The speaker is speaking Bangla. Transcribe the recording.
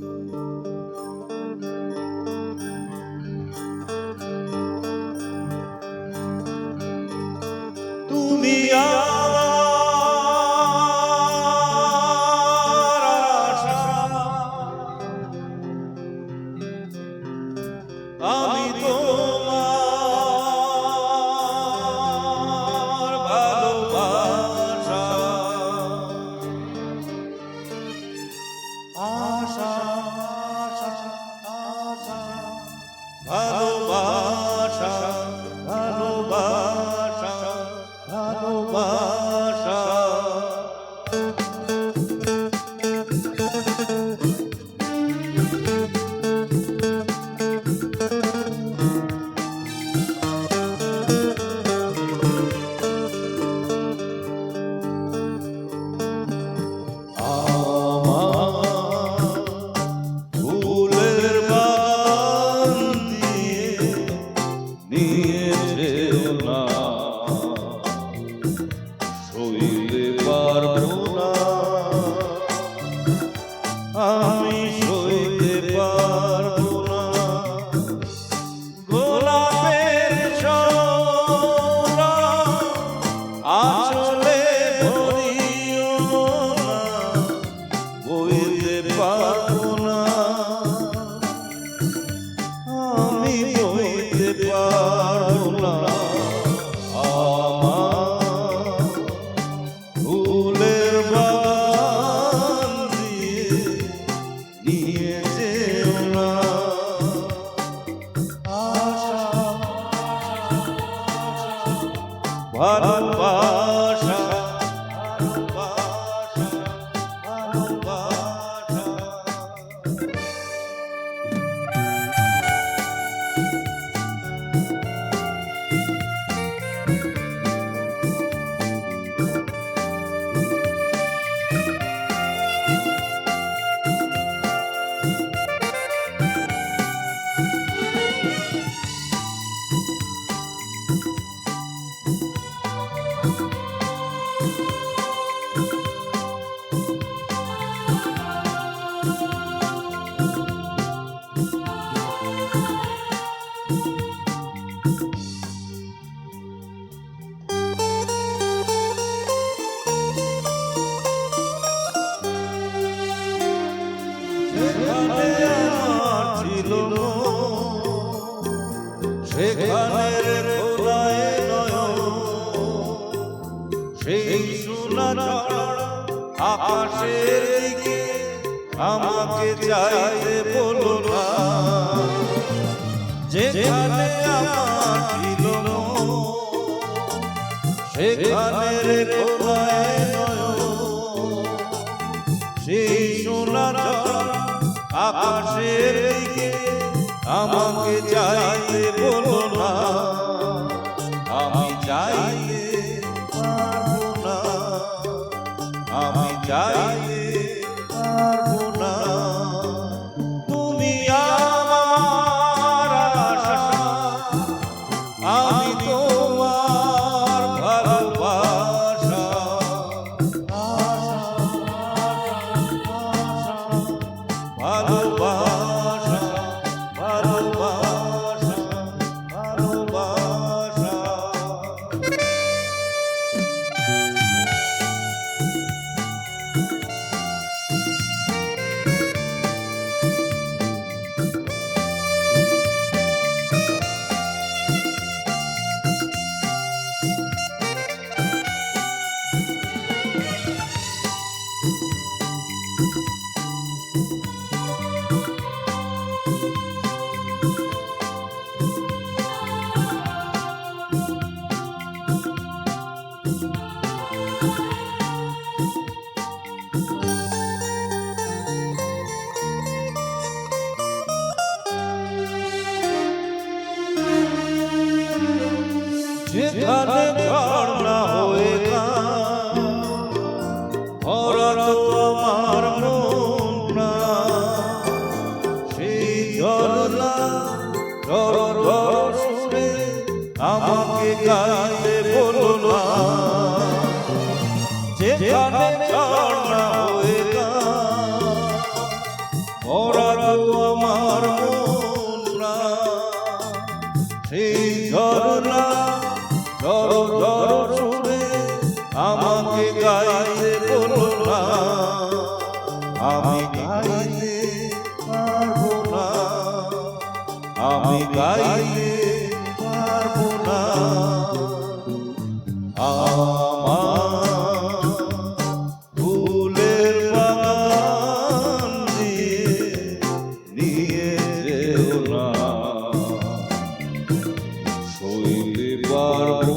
Música আমি ভারত যেখানে আমার ছিল সেখানের খোলায় নয় সেই সোনা আকাশের দিকে আমাকে চাইতে বলো না। যেখানে আমার ছিল রে খোলা আমাকে যা যেখানে আমি গাইতে পারব না। আমার ফুলের বাগান দিয়ে নিয়ে যেও না। সইতে পারব